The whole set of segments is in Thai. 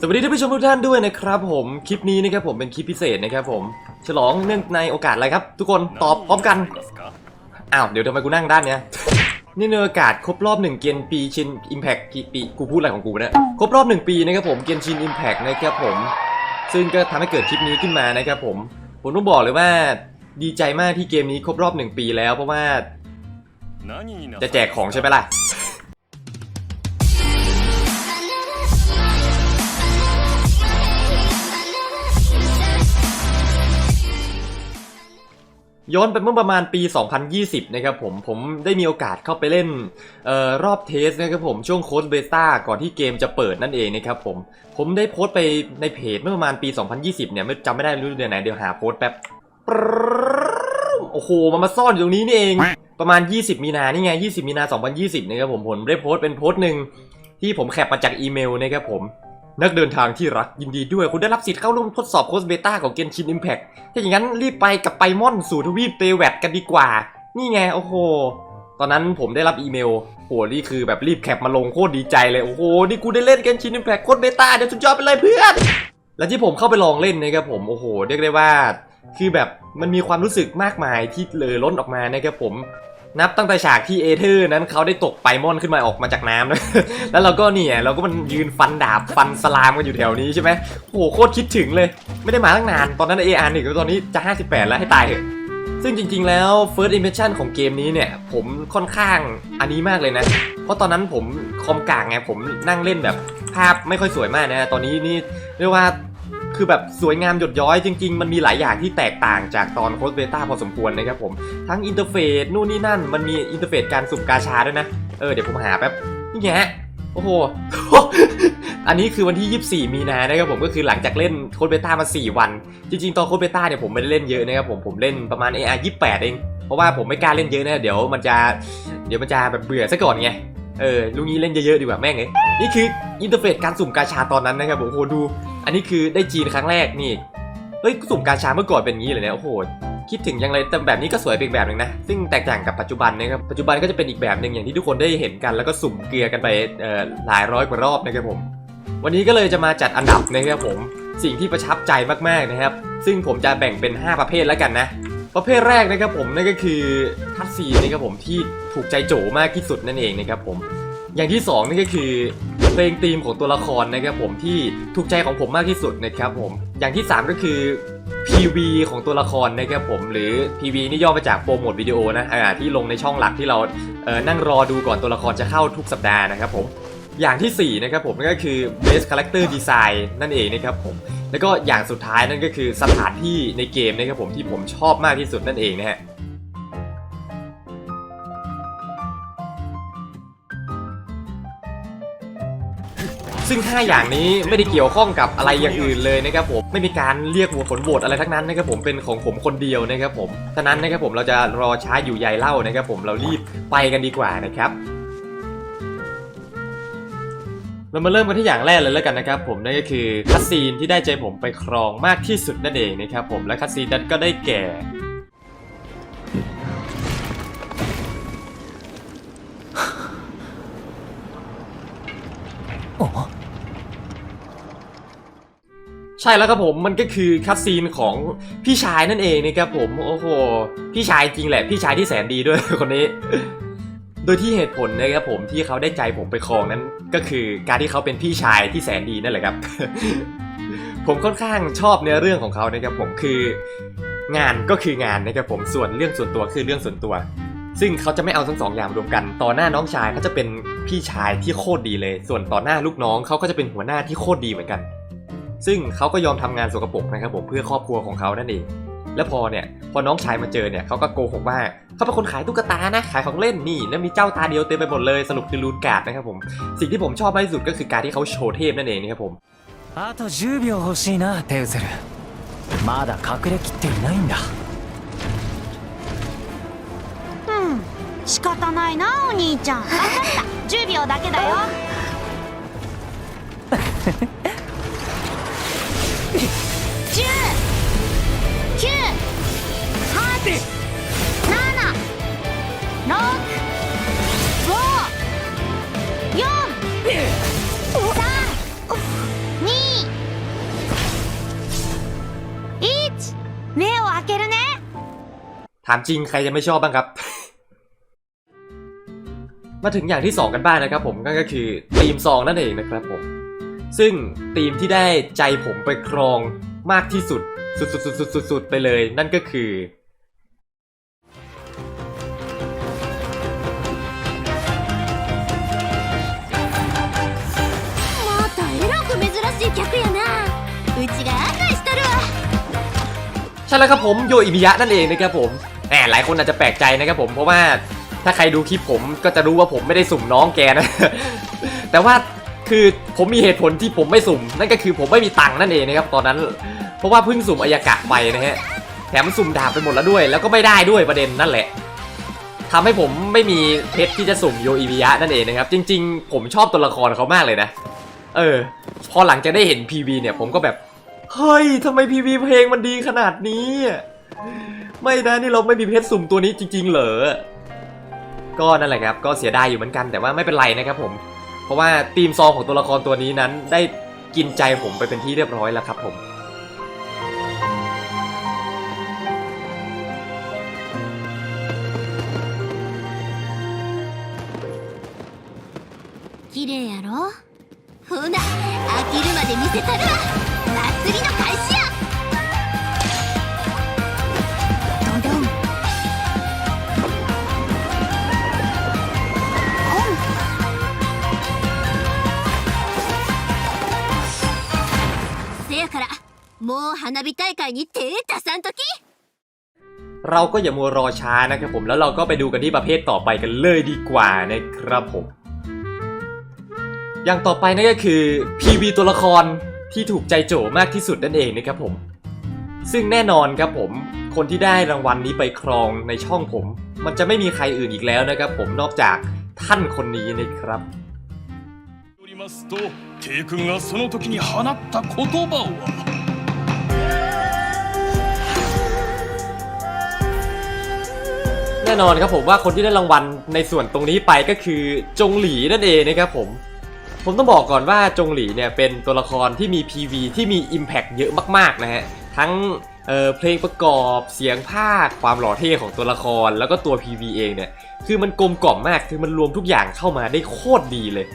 สวัสดีท่านผู้ชมทุกท่านด้วยนะครับผมคลิปนี้นะครับผมเป็นคลิปพิเศษนะครับผมฉลองเนื่องในโอกาสอะไรครับ ทุกคนตอบพร้อมกันอ้าวเดี๋ยวทำไมกูนั่งด้านเนี้ยนี่ในโอกาสครบรอบหนึ่งเกนปีชินอิมแพคกี่ปีกูพูดอะไรของกูเนี่ยครบรอบหนึ่งปีนะครับผมเกียนชินอิมแพคนะครับผม ซึ่งก็ทำให้เกิดคลิปนี้ขึ้นมานะครับผมผมต้องบอกเลยว่าดีใจมากที่เกมนี้ครบรอบหนึ่งปีแล้วเพราะว่าจะแจกของใช่ไหมล่ะ ย้อนไปเมื่อประมาณปี 2020 นะครับผม ผมได้มีโอกาสเข้าไปเล่นออรอบเทสนะครับผม ช่วงโค้ดเบต้าก่อนที่เกมจะเปิดนั่นเองนะครับผม ผมได้โพสต์ไปในเพจเมื่อประมาณปี 2020 เนี่ยไม่จำไม่ได้รู้เดือนไหนเดี๋ยวหาโพสต์แป๊บ โอ้โห มันมาซ่อนอยู่ตรงนี้นี่เอง ประมาณ 20 มีนา นี่ไง 20 มีนา 2020 นะครับผม ผมได้โพสต์เป็นโพสต์หนึ่งที่ผมแคปมาจากอีเมลนะครับผม นักเดินทางที่รักยินดีด้วยคุณได้รับสิทธิ์เข้าร่วมทดสอบโค้ดเบต้าของเกนชินอิมแพ t ถ้าอย่างนั้นรีบไปกับไปมอนสู่ทวีปเตแวดกันดีกว่า นี่ไง โอ้โห ตอนนั้นผมได้รับอีเมลโหนี่คือแบบรีบแคปมาลงโคตรดีใจเลย โอ้โห นี่กูได้เล่นเกนชินอิมแพ t โค้ดเบต้าเดี๋ยวสุดยอดไปเลยเพื่อน และที่ผมเข้าไปลองเล่นนะครับผม โอ้โห เรียกได้ว่า คือแบบมันมีความรู้สึกมากมายที่เลอล้นออกมานะครับผม นับตั้งแต่ฉากที่เอเธอร์นั้นเขาได้ตกไปมอนขึ้นมาออกมาจากน้ำนะแล้วเราก็เนี่ยเราก็มันยืนฟันดาบฟันสลามกันอยู่แถวนี้ใช่ไหมโอ้โหโคตรคิดถึงเลย ไม่ได้มาตั้งนาน ตอนนั้นเออาร์หนึ่งตอนนี้จะ 58 แล้วให้ตายเถอะซึ่งจริงๆ แล้ว First Impression ของเกมนี้เนี่ย ผมค่อนข้างอันนี้มากเลยนะ เพราะตอนนั้นผมคอมกลางไงผมนั่งเล่นแบบภาพไม่ค่อยสวยมากนะ ตอนนี้นี่เรียกว่า คือแบบสวยงามหยดย้อยจริง ๆ มันมีหลายอย่างที่แตกต่างจากตอนโค้ดเบต้าพอสมควรนะครับผมทั้งอินเทอร์เฟซนู่นนี่นั่น มันมีอินเทอร์เฟซการสุ่มกาชาด้วยนะ เออเดี๋ยวผมหาแป๊บนี่ไงโอ้โห อันนี้คือวันที่ 24 มีนานะครับผมก็คือหลังจากเล่นโค้ดเบต้ามา 4 วัน จริง ๆ ตอนโค้ดเบต้าเนี่ยผมไม่ได้เล่นเยอะนะครับผมผมเล่นประมาณ AR 28 เอง เพราะว่าผมไม่กล้าเล่นเยอะนะเดี๋ยวมันจะเดี๋ยวมันจะแบบเบื่อซะก่อนไง เออลุงนี้เล่นเยอะๆดีกว่าแม่งเลยนี่คืออินเทอร์เฟซการสุ่มกาชาตอนนั้นนะครับผมโอ้โหดู อันนี้คือได้จีนครั้งแรกนี่เฮ้ยสุ่มกาชาเมื่อก่อนเป็นงี้เลยนะโอ้โหคิดถึงยังเลยแต่แบบนี้ก็สวยเป็นอีกแบบหนึ่งนะ ซึ่งแตกต่างกับปัจจุบันนะครับ ปัจจุบันก็จะเป็นอีกแบบหนึ่งอย่างที่ทุกคนได้เห็นกัน แล้วก็สุ่มเกลือกันไปเอ่อหลายร้อยกว่ารอบนะครับผม วันนี้ก็เลยจะมาจัดอันดับนะครับผม สิ่งที่ประทับใจมากๆนะครับ ซึ่งผมจะแบ่งเป็น 5 ประเภทแล้วกันนะ ประเภทแรกนะครับผมนั่นก็คือคัตซีนะครับผมที่ถูกใจโจมากที่สุดนั่นเองนะครับผมอย่างที่สองนี่นก็คือเพลงธีมของตัวละครนะครับผมที่ถูกใจของผมมากที่สุดนะครับผมอย่างที่สามก็คือ PV ของตัวละครนะครับผมหรือ PV นี่ย่อมาจากโปรโมทวิดีโอนะอ่าที่ลงในช่องหลักที่เราเนั่งรอดูก่อนตัวละครจะเข้าทุกสัปดาห์นะครับผม อย่างที่ 4 นะครับผมนั่นก็คือ Base Character Design นั่นเองนะครับผมแล้วก็อย่างสุดท้ายนั่นก็คือสถานที่ในเกมนะครับผมที่ผมชอบมากที่สุดนั่นเองนะฮะซึ่ง 5 อย่างนี้ไม่ได้เกี่ยวข้องกับอะไรอย่างอื่นเลยนะครับผมไม่มีการเรียกหัวผลโหวตอะไรทั้งนั้นนะครับผมเป็นของผมคนเดียวนะครับผมฉะนั้นนะครับผมเราจะรอช้าอยู่ใยเล่านะครับผมเรารีบไปกันดีกว่านะครับ เรามาเริ่มกันที่อย่างแรกเลยแล้วกันนะครับผมนั่นก็คือคัสซีนที่ได้ใจผมไปครองมากที่สุดนั่นเองนะครับผมและคัสซีนนั้นก็ได้แก่ใช่แล้วครับผมมันก็คือคัตซีนของพี่ชายนั่นเองนะครับผมโอ้โหพี่ชายจริงแหละพี่ชายที่แสนดีด้วยคนนี้ โดยที่เหตุผลนะครับผมที่เขาได้ใจผมไปครองนั้น ก็คือการที่เขาเป็นพี่ชายที่แสนดีนั่นแหละครับ ผมค่อนข้างชอบเนื้อเรื่องของเขานะครับผมคืองานก็คืองานนะครับผมส่วนเรื่องส่วนตัวคือเรื่องส่วนตัว ซึ่งเขาจะไม่เอาทั้งสองอย่างรวมกัน ต่อหน้าน้องชายเขาจะเป็นพี่ชายที่โคตรดีเลย ส่วนต่อหน้าลูกน้องเขาก็จะเป็นหัวหน้าที่โคตรดีเหมือนกัน ซึ่งเขาก็ยอมทำงานสกปรกนะครับผมเพื่อครอบครัวของเขานั่นเองแล้วพอเนี่ยพอน้องชายมาเจอเนี่ยเขาก็โกหกว่า เขาเป็นคนขายตุ๊กตานะขายของเล่นนี่แล้วมีเจ้าตาเดียวเต็มไปหมดเลยสรุปคือรูนการ์ดนะครับผมสิ่งที่ผมชอบมากที่สุดก็คือการที่เขาโชว์เทพนั่นเองนะครับผม あと10秒欲しいなテウゼルまだ隠れきっていないんだうん仕方ないなお兄ちゃん分かった10秒だけだよ ถามจริงใครจะไม่ชอบบ้างครับ มาถึงอย่างที่ 2 กันบ้างนะครับผมก็คือธีมซองนั่นเองนะครับผม ซึ่งธีมที่ได้ใจผมไปครองมากที่สุดสุดๆๆๆๆไปเลย นั่นก็คือ ใช่แล้วครับผมโยอิมิยะนั่นเองนะครับผมแหมหลายคนอาจจะแปลกใจนะครับผมเพราะว่าถ้าใครดูคลิปผมก็จะรู้ว่าผมไม่ได้สุ่มน้องแกนะ แต่ว่าคือผมมีเหตุผลที่ผมไม่สุ่ม นั่นก็คือผมไม่มีตังค์นั่นเองนะครับตอนนั้น เพราะว่าเพิ่งสุ่มอายากะไปนะฮะแถมสุ่มดาบไปหมดแล้วด้วย แล้วก็ไม่ได้ด้วยประเด็นนั่นแหละทำให้ผมไม่มีเพชรที่จะสุ่มโยอิมิยะนั่นเองนะครับ จริง ๆ ผมชอบตัวละครเขามากเลยนะ เออ พอหลังจากได้เห็น PV เนี่ยผมก็แบบ เฮ้ย ทำไม PV เพลงมันดีขนาดนี้อะไม่นะนี่เราไม่มีเพชรสุ่มตัวนี้จริง ๆ เหรอ ก็นั่นแหละครับ ก็เสียดายอยู่เหมือนกันแต่ว่าไม่เป็นไรนะครับผม เพราะว่าธีมซองของตัวละครตัวนี้นั้นได้กินใจผมไปเป็นที่เรียบร้อยแล้วครับผม 綺麗やろほな飽きるまで見せたるわ 祭りの開始やドドンせやからもう花火大会に手出さんとき เราก็อย่ามัวรอช้านะครับผมแล้วเราก็ไปดูกันที่ประเภทต่อไปกันเลยดีกว่านะครับผม อย่างต่อไปนั่นก็คือ PV ตัวละคร ที่ถูกใจโจมากที่สุดนั่นเองนะครับผม ซึ่งแน่นอนครับผม คนที่ได้รางวัลนี้ไปครองในช่องผม มันจะไม่มีใครอื่นอีกแล้วนะครับผมนอกจากท่านคนนี้นะครับ よりますと帝君がその時に放った言葉は แน่นอนครับผมว่าคนที่ได้รางวัลในส่วนตรงนี้ไปก็คือจงหลีนั่นเองนะครับผม ผมต้องบอกก่อนว่าจงหลีเนี่ยเป็นตัวละครที่มี PV ที่มี Impact เยอะมากๆนะฮะ ทั้งเเพลงประกอบเสียงภาคความหล่อเท่ของตัวละครแล้วก็ตัว PV เองเนี่ยคือมันกลมกล่อมมากคือมันรวมทุกอย่างเข้ามาได้โคตรดีเลย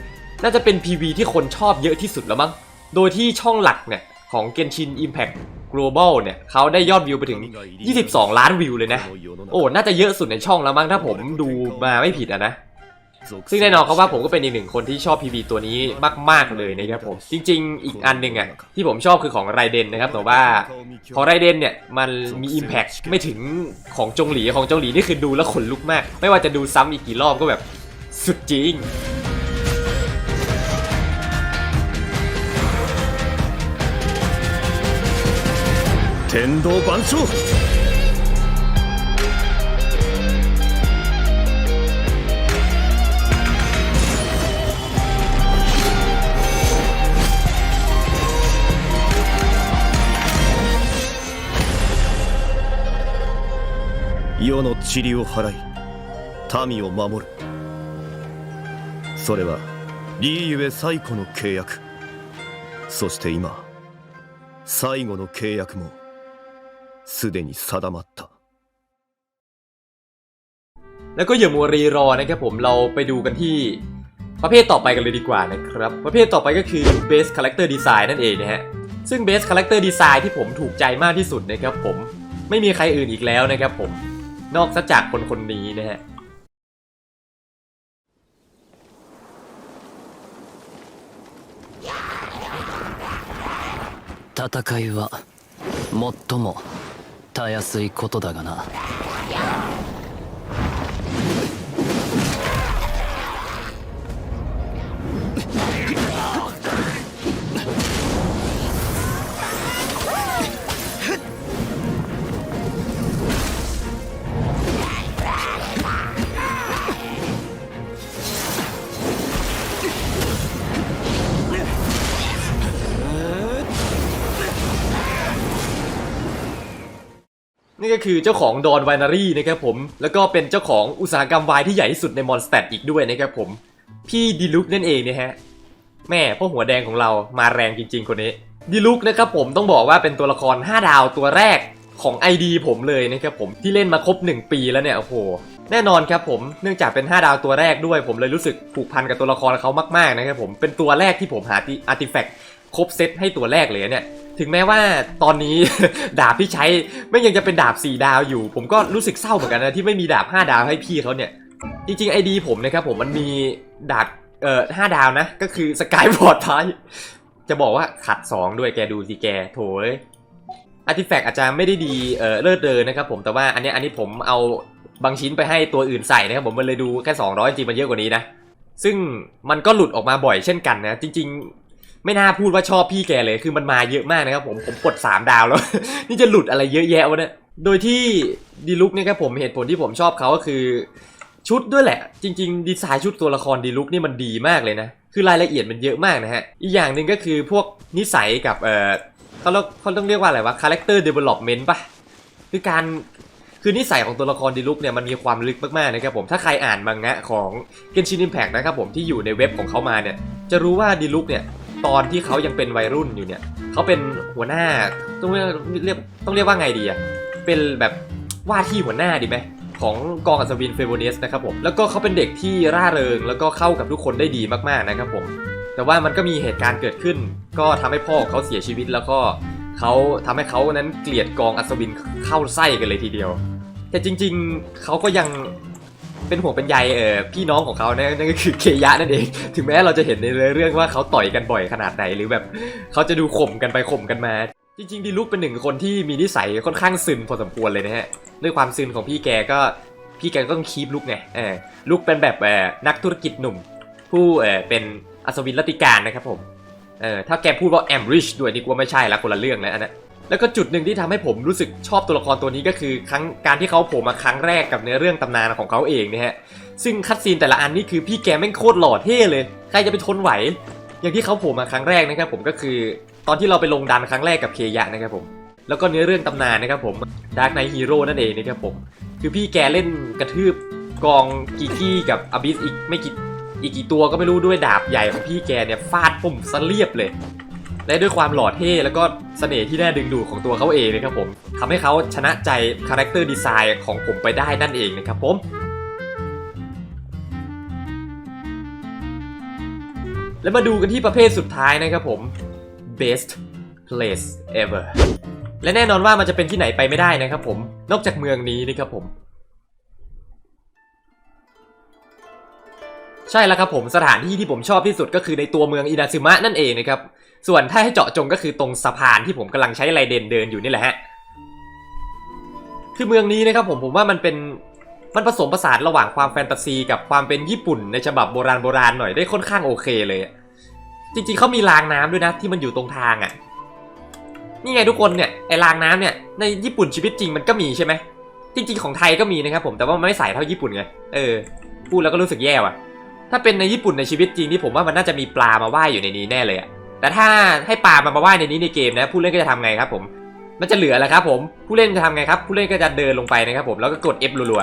น่าจะเป็น PV ที่คนชอบเยอะที่สุดแล้วมั้งโดยที่ช่องหลักเนี่ยของ Genshin Impact Global เนี่ยเขาได้ยอดวิวไปถึง 22 ล้านวิวเลยนะ โอ้ น่าจะเยอะสุดในช่องแล้วมั้งถ้าผมดูมาไม่ผิดอะนะ ซึ่งแน่นอนครับว่าผมก็เป็นอีกหนึ่งคนที่ชอบ PV ตัวนี้มาก ๆ เลยนะครับผม จริง ๆ อีกอันหนึ่งอ่ะที่ผมชอบคือของไรเดนนะครับ แต่ว่าของไรเดนเนี่ย มันมี Impact ไม่ถึงของจงหลีของจงหลีนี่คือดูแล้วขนลุกมาก ไม่ว่าจะดูซ้ำอีกกี่รอบก็แบบสุดจริง 天道万象 世の塵を払い民を守るそれはリーゆえ最古の契約そして今最後の契約もすでに定まった แล้วก็อย่ามัวรีรอนะครับผมเราไปดูกันที่ประเภทต่อไปกันเลยดีกว่านะครับ ประเภทต่อไปก็คือ Base Character Design นั่นเองนะฮะ ซึ่ง Base Character Design ที่ผมถูกใจมากที่สุดนะครับผมไม่มีใครอื่นอีกแล้วนะครับผม นอกจากคนคนนี้นะฮะ 戦いは最もたやすいことだがな นี่ก็คือเจ้าของดอนไวนารีนะครับผม แล้วก็เป็นเจ้าของอุตสาหกรรมไวายที่ใหญ่ที่สุดในมอนสเตดอีกด้วยนะครับผม พี่ดีลุกนั่นเองนะฮะ แม่พ่อหัวแดงของเรามาแรงจริง ๆ คนนี้ดีลุกนะครับผมต้องบอกว่าเป็นตัวละคร 5 ดาวตัวแรกของ ID ผมเลยนะครับผมที่เล่นมาครบ 1 ปีแล้วเนี่ยโอ้โหแน่นอนครับผมเนื่องจากเป็น 5 ดาวตัวแรกด้วยผมเลยรู้สึกผูกพันกับตัวละครเขามากๆนะครับผมเป็นตัวแรกที่ผมหาอาร์ติแฟกต์ ครบเซตให้ตัวแรกเลยเนี่ยถึงแม้ว่าตอนนี้ดาบที่ใช้ไม่ยังจะเป็นดาบ 4 ดาวอยู่ ผมก็รู้สึกเศร้าเหมือนกันนะที่ไม่มีดาบ 5 ดาวให้พี่เขาเนี่ย จริงๆไอดีผมนะครับผมมันมีดาบเอ่อห้าดาวนะ ก็คือสกายบอร์ดท้ายจะบอกว่าขัด 2 ด้วยแกดูสิแกโถยอาร์ติแฟกต์อาจจะไม่ได้ดีเออเลิศเดินนะครับผมแต่ว่าอันนี้อันนี้ผมเอาบางชิ้นไปให้ตัวอื่นใส่นะครับผมมันเลยดูแค่ 200 จริงมันเยอะกว่านี้นะ ซึ่งมันก็หลุดออกมาบ่อยเช่นกันนะ จริง ๆ ไม่น่าพูดว่าชอบพี่แกเลยคือมันมาเยอะมากนะครับผมผมกด 3 ดาวแล้ว นี่จะหลุดอะไรเยอะแยะวะเนี่ยโดยที่ดีลุกเนี่ยครับผมเหตุผลที่ผมชอบเขาก็คือ ชุดด้วยแหละ จริง ๆ ดีไซน์ชุดตัวละครดีลุกนี่มันดีมากเลยนะ คือรายละเอียดมันเยอะมากนะฮะ อีกอย่างหนึ่งก็คือพวกนิสัยกับเออเขาเขาต้องเรียกว่าอะไรวะ character development ปะคือการคือนิสัยของตัวละครดีลุกเนี่ยมันมีความลึกมากๆนะครับผมถ้าใครอ่านมังงะของ Genshin Impact นะครับผมที่อยู่ในเว็บของเขามาเนี่ยจะรู้ว่าดีลุกเนี่ย ตอนที่เขายังเป็นวัยรุ่นอยู่เนี่ยเขาเป็นหัวหน้าต้องเรียกเรียกต้องเรียกว่าไงดีอะเป็นแบบว่าที่หัวหน้าดีไหมของกองอัศวินเฟเวเนสนะครับผมแล้วก็เขาเป็นเด็กที่ร่าเริงแล้วก็เข้ากับทุกคนได้ดีมากๆนะครับผมแต่ว่ามันก็มีเหตุการณ์เกิดขึ้น ก็ทำให้พ่อเขาเสียชีวิตแล้วก็เขาทำให้เขานั้นเกลียดกองอัศวินเข้าไส้กันเลยทีเดียว แต่จริง ๆเขาก็ยัง เป็นห่วงเป็นใยเออพี่น้องของเขานะนั่นก็คือเคยะนั่นเอง ถึงแม้เราจะเห็นในเรื่องว่าเขาต่อยกันบ่อยขนาดไหนหรือแบบเขาจะดูข่มกันไปข่มกันมา จริงๆดีลุกเป็นหนึ่งคนที่มีนิสัยค่อนข้างซึนพอสมควรเลยนะฮะด้วยความซึนของพี่แกก็พี่แกก็ต้องคีบลุกไงเออลุกเป็นแบบเออนักธุรกิจหนุ่ม ผู้เออเป็นอัศวินรัติการนะครับผมเออถ้าแกพูดว่าแอมริชด้วยนี่กูว่าไม่ใช่ละคนละเรื่องแล้วอันนั้น แล้วก็จุดหนึ่งที่ทำให้ผมรู้สึกชอบตัวละครตัวนี้ก็คือครั้งการที่เขาโผล่มาครั้งแรกกับเนื้อเรื่องตำนานของเขาเองนะฮะซึ่งคัดซีนแต่ละอันนี่คือพี่แกแม่งโคตรหล่อเท่เลยใครจะไปทนไหว อย่างที่เขาโผล่มาครั้งแรกนะครับผมก็คือตอนที่เราไปลงดันครั้งแรกกับเคยะนะครับผมแล้วก็เนื้อเรื่องตำนานนะครับผมดาร์กไนท์ฮีโร่นั่นเองนะครับผมคือพี่แกเล่นกระทืบกองกีกี้กับอบิสอีกไม่กี่อีกกี่ตัวก็ไม่รู้ด้วยดาบใหญ่ของพี่แกเนี่ยฟาดปุ่มสะเรียบเลย และด้วยความหล่อเท่แล้วก็เสน่ห์ที่น่าดึงดูดของตัวเขาเองนะครับผมทำให้เขาชนะใจคาแรคเตอร์ดีไซน์ของผมไปได้นั่นเองนะครับผมแล้วมาดูกันที่ประเภทสุดท้ายนะครับผม best place ever และแน่นอนว่ามันจะเป็นที่ไหนไปไม่ได้นะครับผม นอกจากเมืองนี้นะครับผม ใช่แล้วครับผมสถานที่ที่ผมชอบที่สุดก็คือในตัวเมืองอินาซึมะนั่นเองนะครับ ส่วนถ้าให้เจาะจงก็คือตรงสะพานที่ผมกำลังใช้ไรเดนเดินอยู่นี่แหละฮะคือเมืองนี้นะครับผมผมว่ามันเป็นมันผสมผสานระหว่างความแฟนตาซี กับความเป็นญี่ปุ่นในฉบับโบราณโบราณหน่อยได้ค่อนข้างโอเคเลย จริงๆเขามีรางน้ำด้วยนะที่มันอยู่ตรงทางอะ่ะนี่ไงทุกคนเนี่ยไอ้รางน้ำเนี่ยในญี่ปุ่นชีวิตจริงมันก็มีใช่ไหมจริง ๆของไทยก็มีนะครับผมแต่ว่ามันไม่ใส่เท่าญี่ปุ่นไงเออพูดแล้วก็รู้สึกแย่ว่ะ ถ้าเป็นในญี่ปุ่นในชีวิตจริงนี่ผมว่ามันน่าจะมีปลามาว่ายอยู่ในนี้แน่เลยอะแต่ถ้าให้ปลามันมาว่ายในนี้ในเกมนะผู้เล่นก็จะทำไงครับผม มันจะเหลือแล้วครับผมผู้เล่นจะทำไงครับ ผู้เล่นก็จะเดินลงไปนะครับผมแล้วก็กด F รัว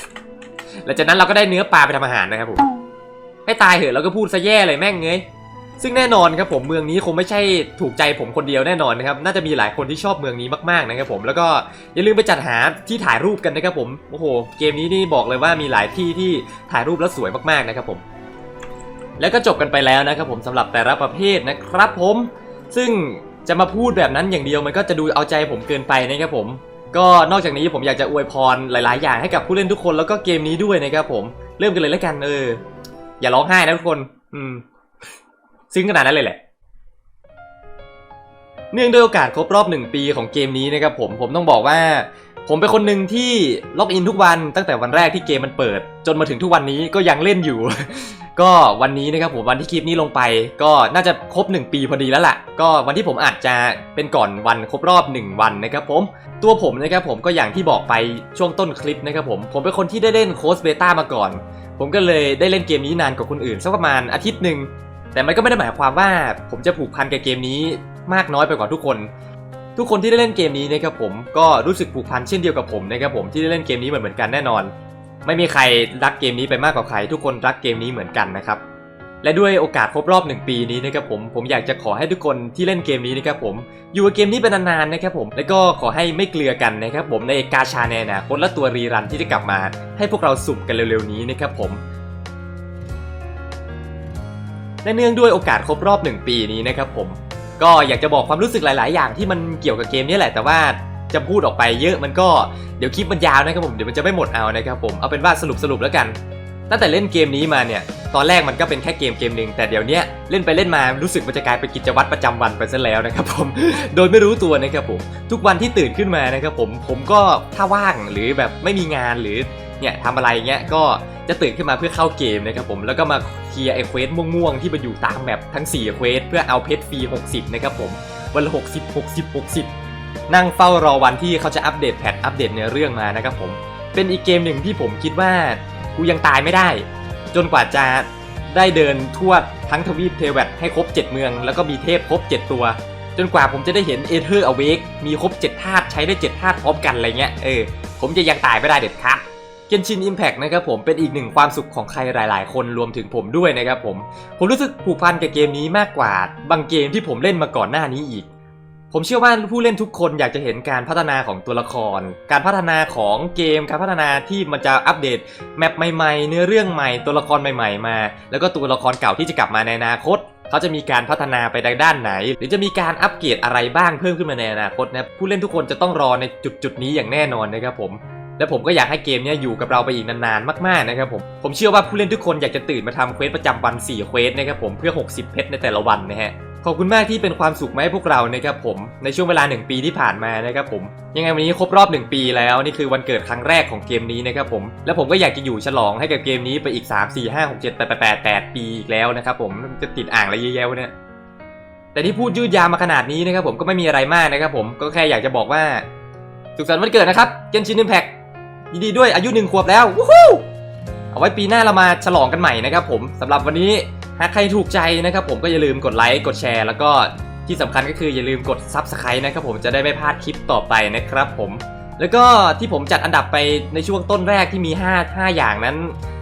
ๆหลังจากนั้นเราก็ได้เนื้อปลาไปทำอาหารนะครับผมให้ตายเหอะแล้วก็พูดซะแย่เลยแม่งเงย ซึ่งแน่นอนครับผมเมืองนี้คงไม่ใช่ถูกใจผมคนเดียวแน่นอนนะครับน่าจะมีหลายคนที่ชอบเมืองนี้มากๆนะครับผมแล้วก็อย่าลืมไปจัดหาที่ถ่ายรูปกันนะครับผมโอ้โหเกมนี้นี่บอกเลยว่ามีหลายที่ที่ถ่ายรูปแล้วสวยมากๆนะครับผม แล้วก็จบกันไปแล้วนะครับผมสำหรับแต่ละประเภทนะครับผม ซึ่งจะมาพูดแบบนั้นอย่างเดียวมันก็จะดูเอาใจผมเกินไปนะครับผมก็นอกจากนี้ผมอยากจะอวยพรหลาย ๆ อย่างให้กับผู้เล่นทุกคนแล้วก็เกมนี้ด้วยนะครับผม เริ่มกันเลยแล้วกันเออ อย่าร้องไห้นะทุกคน อืม ซึ้งขนาดนั้นเลยแหละ เนื่องด้วยโอกาสครบรอบหนึ่งปีของเกมนี้นะครับผมผมต้องบอกว่า ผมเป็นคนหนึ่งที่ล็อกอินทุกวันตั้งแต่วันแรกที่เกมมันเปิด จนมาถึงทุกวันนี้ก็ยังเล่นอยู่ ก็วันนี้นะครับผมวันที่คลิปนี้ลงไป ก็น่าจะครบ 1 ปีพอดีแล้วล่ะ ก็วันที่ผมอาจจะเป็นก่อนวันครบรอบ 1 วันนะครับผมตัวผมนะครับผมก็อย่างที่บอกไปช่วงต้นคลิปนะครับผมผมเป็นคนที่ได้เล่นโค้ดเบต้ามาก่อน ผมก็เลยได้เล่นเกมนี้นานกว่าคนอื่นสักประมาณอาทิตย์หนึ่ง แต่มันก็ไม่ได้หมายความว่าผมจะผูกพันกับเกมนี้มากน้อยไปกว่าทุกคน ทุกคนที่ได้เล่นเกมนี้นะครับผมก็รู้สึกผูกพันเช่นเดียวกับผมนะครับผมที่ได้เล่นเกมนี้เหมือนเหมือนกันแน่นอน ไม่มีใครรักเกมนี้ไปมากกว่าใคร ทุกคนรักเกมนี้เหมือนกันนะครับและด้วยโอกาสครบรอบ 1 ปีนี้นะครับผมผมอยากจะขอให้ทุกคนที่เล่นเกมนี้นะครับผมอยู่กับเกมนี้เป็นนานๆนะครับผมแล้วก็ขอให้ไม่เกลือกันนะครับผมในกาชาแนนะคนละตัวรีรันที่จะกลับมา ให้พวกเราสุ่มกันเร็วๆนี้นะครับผม และเนื่องด้วยโอกาสครบรอบ 1 ปีนี้นะครับผม ก็อยากจะบอกความรู้สึกหลาย ๆ อย่างที่มันเกี่ยวกับเกมนี้แหละแต่ว่าจะพูดออกไปเยอะมันก็เดี๋ยวคลิปมันยาวนะครับผมเดี๋ยวมันจะไม่หมดเอานะครับผมเอาเป็นว่าสรุปสรุปแล้วกัน ตั้งแต่เล่นเกมนี้มาเนี่ยตอนแรกมันก็เป็นแค่เกมเกมหนึ่งแต่เดี๋ยวนี้เล่นไปเล่นมารู้สึกมันจะกลายเป็นกิจวัตรประจำวันไปซะแล้วนะครับผมโดยไม่รู้ตัวนะครับผมทุกวันที่ตื่นขึ้นมานะครับผมผมก็ถ้าว่างหรือแบบไม่มีงานหรือเนี่ยทำอะไรเงี้ยก็ จะตื่นขึ้นมาเพื่อเข้าเกมนะครับผมแล้วก็มาเคลียร์ไอเควสม่วงๆ ที่มันอยู่ตามแมปทั้ง4เควสเพื่อเอาเพชรฟรี 60 นะครับผมวันละ60 60 60 นั่งเฝ้ารอวันที่เขาจะอัปเดตแพทอัปเดตเนื้อเรื่องมานะครับผมเป็นอีกเกมหนึ่งที่ผมคิดว่ากูยังตายไม่ได้ จนกว่าจะได้เดินทั่วทั้งทวีปเทวตให้ครบ 7 เมือง แล้วก็มีเทพครบ 7 ตัว จนกว่าผมจะได้เห็นเอเธอร์อเวกมีครบ 7 ธาตุใช้ได้ 7 ธาตุพร้อมกันอะไรเงี้ยเออผมจะยังตายไม่ได้เด็ดขาด เกนชินอิมแพกนะครับผมเป็นอีกหนึ่งความสุขของใครหลาย ๆ คนรวมถึงผมด้วยนะครับผม ผมรู้สึกผูกพันกับเกมนี้มากกว่า บางเกมที่ผมเล่นมาก่อนหน้านี้อีก ผมเชื่อว่าผู้เล่นทุกคนอยากจะเห็นการพัฒนาของตัวละคร การพัฒนาของเกม การพัฒนาที่มันจะอัปเดตแมปใหม่ ๆ เนื้อเรื่องใหม่ ตัวละครใหม่ ๆ มา แล้วก็ตัวละครเก่าที่จะกลับมาในอนาคตเขาจะมีการพัฒนาไปในด้านไหน หรือจะมีการอัปเกรดอะไรบ้างเพิ่มขึ้นมาในอนาคตนะผู้เล่นทุกคนจะต้องรอในจุดจุดๆนี้อย่างแน่นอนนะครับผม และผมก็อยากให้เกมนี้อยู่กับเราไปอีกนานๆมากๆนะครับผมผมเชื่อว่าผู้เล่นทุกคนอยากจะตื่นมาทำเควสประจำวัน4เควสนะครับผมเพื่อ 60 เพชรในแต่ละวันนะฮะขอบคุณมากที่เป็นความสุขมาให้พวกเรานะครับผมในช่วงเวลา 1 ปีที่ผ่านมานะครับผมยังไงวันนี้ครบรอบ 1 ปีแล้วนี่คือวันเกิดครั้งแรกของเกมนี้นะครับผมและผมก็อยากจะอยู่ฉลองให้กับเกมนี้ไปอีก 3 4 5 6 7 8 8 8ปีอีกแล้วนะครับผมจะติดอ่างอะไรเยอะแยะวะเนี่ยแต่ที่พูดยืดยาวมาขนาดนี้นะครับผมก็ไม่มีอะไรมากนะครับผมก็แค่อยากจะบอกว่าสุขสันต์วันเกิดนะครับเกนชินอิมแพค ยินดีด้วยอายุหนึ่งขวบแล้ววู้ฮู้เอาไว้ปีหน้าเรามาฉลองกันใหม่นะครับผมสำหรับวันนี้หากใครถูกใจนะครับผมก็อย่าลืมกดไลค์กดแชร์ แล้วก็ที่สำคัญก็คืออย่าลืมกด Subscribe นะครับผมจะได้ไม่พลาดคลิปต่อไปนะครับผมแล้วก็ที่ผมจัดอันดับไปในช่วงต้นแรกที่มี 5 5 อย่างนั้น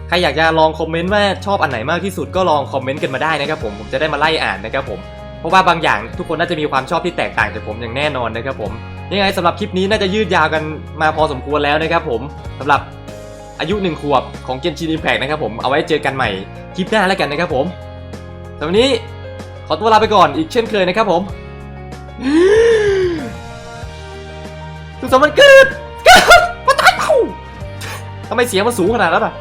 ใครอยากจะลองคอมเมนต์ว่าชอบอันไหนมากที่สุดก็ลองคอมเมนต์กันมาได้นะครับผมผมจะได้มาไล่อ่านนะครับผมเพราะว่าบางอย่างทุกคนน่าจะมีความชอบที่แตกต่างจากผมอย่างแน่นอนนะครับผม ยังไงสำหรับคลิปนี้น่าจะยืดยาวกันมาพอสมควรแล้วนะครับผมสำหรับอายุหนึ่งขวบของเกนชินอิมแพกนะครับผมเอาไว้เจอกันใหม่คลิปหน้าแล้วกันนะครับผมสำหรับนี้ขอตัวลาไปก่อนอีกเช่นเคยนะครับผมสุขสันต์วันเกิดเกิดมาตายเอ้าทำไมเสียงมันสูงขนาดนั้นอะ